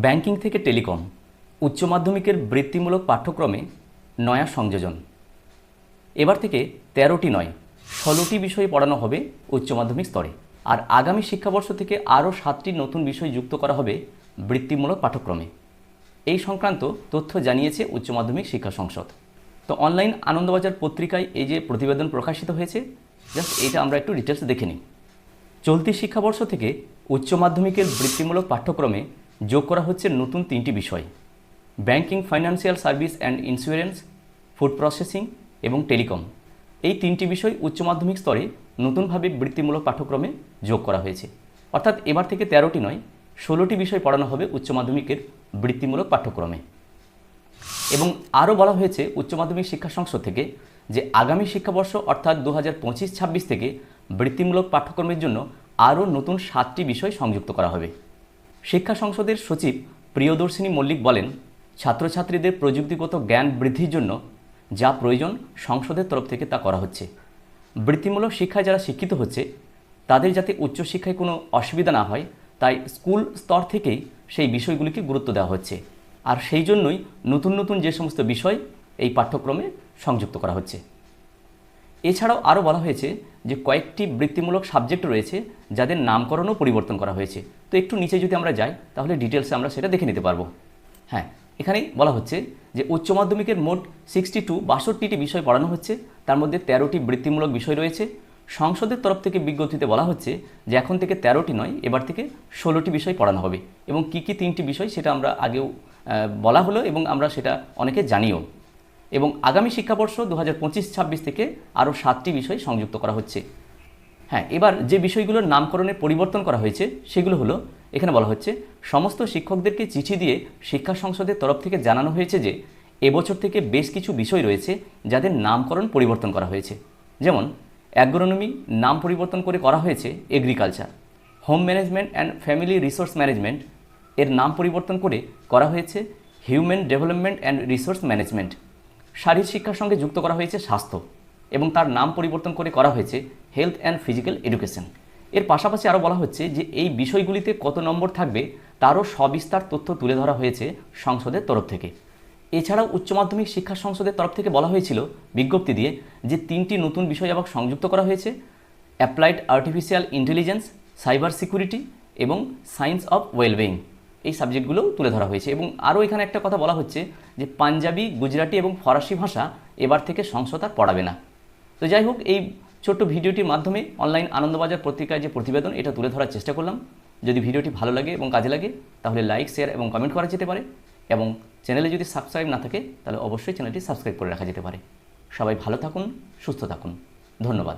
Banking থেকে telecom, উচ্চ মাধ্যমিকের বৃত্তিমূলক পাঠ্যক্রমে নয়া সংযোজন। এবার থেকে তেরোটি নয়, ষোলোটি বিষয় পড়ানো হবে উচ্চ মাধ্যমিক স্তরে। আর আগামী শিক্ষাবর্ষ থেকে আরও সাতটি নতুন বিষয় যুক্ত করা হবে বৃত্তিমূলক পাঠ্যক্রমে। এই সংক্রান্ত তথ্য জানিয়েছে উচ্চ মাধ্যমিক শিক্ষা সংসদ। তো অনলাইন আনন্দবাজার পত্রিকায় এই যে প্রতিবেদন প্রকাশিত হয়েছে, জাস্ট এটা আমরা একটু ডিটেলস দেখে নিই। চলতি শিক্ষাবর্ষ থেকে উচ্চ মাধ্যমিকের বৃত্তিমূলক পাঠ্যক্রমে যোগ করা হচ্ছে নতুন তিনটি বিষয়। Banking, financial service and insurance, food processing এবং টেলিকম। এই তিনটি বিষয় উচ্চ মাধ্যমিক স্তরে নতুনভাবে বৃত্তিমূলক পাঠ্যক্রমে যোগ করা হয়েছে। অর্থাৎ এবার থেকে তেরোটি নয়, ষোলোটি বিষয় পড়ানো হবে উচ্চ মাধ্যমিকের বৃত্তিমূলক পাঠ্যক্রমে। এবং আরও বলা হয়েছে উচ্চ মাধ্যমিক শিক্ষা সংসদ থেকে যে আগামী শিক্ষাবর্ষ অর্থাৎ দু হাজার পঁচিশ ছাব্বিশ থেকে বৃত্তিমূলক পাঠ্যক্রমের জন্য আরও নতুন সাতটি বিষয় সংযুক্ত করা হবে। শিক্ষা সংসদের সচিব প্রিয়দর্শিনী মল্লিক বলেন, ছাত্রছাত্রীদের প্রযুক্তিগত জ্ঞান বৃদ্ধির জন্য যা প্রয়োজন সংসদের তরফ থেকে তা করা হচ্ছে। বৃত্তিমূলক শিক্ষায় যারা শিক্ষিত হচ্ছে, তাদের যাতে উচ্চশিক্ষায় কোনো অসুবিধা না হয়, তাই স্কুল স্তর থেকেই সেই বিষয়গুলিকে গুরুত্ব দেওয়া হচ্ছে। আর সেই জন্যই নতুন নতুন যে সমস্ত বিষয় এই পাঠ্যক্রমে সংযুক্ত করা হচ্ছে। এছাড়াও আরও বলা হয়েছে যে কয়েকটি বৃত্তিমূলক সাবজেক্ট রয়েছে যাদের নামকরণও পরিবর্তন করা হয়েছে। তো একটু নিচে যদি আমরা যাই, তাহলে ডিটেলসে আমরা সেটা দেখে নিতে পারব। হ্যাঁ এখানেই বলা হচ্ছে যে উচ্চ মাধ্যমিকের মোট সিক্সটি টু বাষট্টিটি বিষয় পড়ানো হচ্ছে, তার মধ্যে তেরোটি বৃত্তিমূলক বিষয় রয়েছে। সংসদের তরফ থেকে বিজ্ঞপ্তিতে বলা হচ্ছে যে এখন থেকে তেরোটি নয়, এবার থেকে ষোলোটি বিষয় পড়ানো হবে। এবং কী কী তিনটি বিষয় সেটা আমরা আগেও বলা হলো এবং আমরা সেটা অনেকে জানিও। এবং আগামী শিক্ষাবর্ষ দু হাজার পঁচিশ ছাব্বিশ থেকে আরও সাতটি বিষয় সংযুক্ত করা হচ্ছে। হ্যাঁ এবার যে বিষয়গুলোর নামকরণে পরিবর্তন করা হয়েছে, সেগুলো হলো, এখানে বলা হচ্ছে, সমস্ত শিক্ষকদেরকে চিঠি দিয়ে শিক্ষা সংসদের তরফ থেকে জানানো হয়েছে যে, এবছর থেকে বেশ কিছু বিষয় রয়েছে যাদের নামকরণ পরিবর্তন করা হয়েছে। যেমন, অ্যাগ্রোনমি নাম পরিবর্তন করে করা হয়েছে agriculture. Home management and family resource management এর নাম পরিবর্তন করে করা হয়েছে human development and resource management. শারীর শিক্ষার সঙ্গে যুক্ত করা হয়েছে স্বাস্থ্য এবং তার নাম পরিবর্তন করে করা হয়েছে হেলথ অ্যান্ড ফিজিক্যাল এডুকেশন এর পাশাপাশি আরও বলা হচ্ছে যে এই বিষয়গুলিতে কত নম্বর থাকবে তারও সবিস্তার তথ্য তুলে ধরা হয়েছে সংসদের তরফ থেকে। এছাড়াও উচ্চ মাধ্যমিক শিক্ষা সংসদের তরফ থেকে বলা হয়েছিল বিজ্ঞপ্তি দিয়ে যে তিনটি নতুন বিষয় আবার সংযুক্ত করা হয়েছে applied artificial intelligence cyber security এবং সায়েন্স অফ ওয়েলবিং এই সাবজেক্টগুলোও তুলে ধরা হয়েছে। এবং আরও এখানে একটা কথা বলা হচ্ছে যে পাঞ্জাবি, গুজরাটি এবং ফরাসি ভাষা এবার থেকে সংসদ আর পড়াবে না। তো যাই হোক, এই ছোট্ট ভিডিওটির মাধ্যমে অনলাইন আনন্দবাজার পত্রিকায় যে প্রতিবেদন, এটা তুলে ধরার চেষ্টা করলাম। যদি ভিডিওটি ভালো লাগে এবং কাজে লাগে, তাহলে লাইক, শেয়ার এবং কমেন্ট করা যেতে পারে। এবং চ্যানেলে যদি সাবস্ক্রাইব না থাকে, তাহলে অবশ্যই চ্যানেলটি সাবস্ক্রাইব করে রাখা যেতে পারে। সবাই ভালো থাকুন, সুস্থ থাকুন। ধন্যবাদ।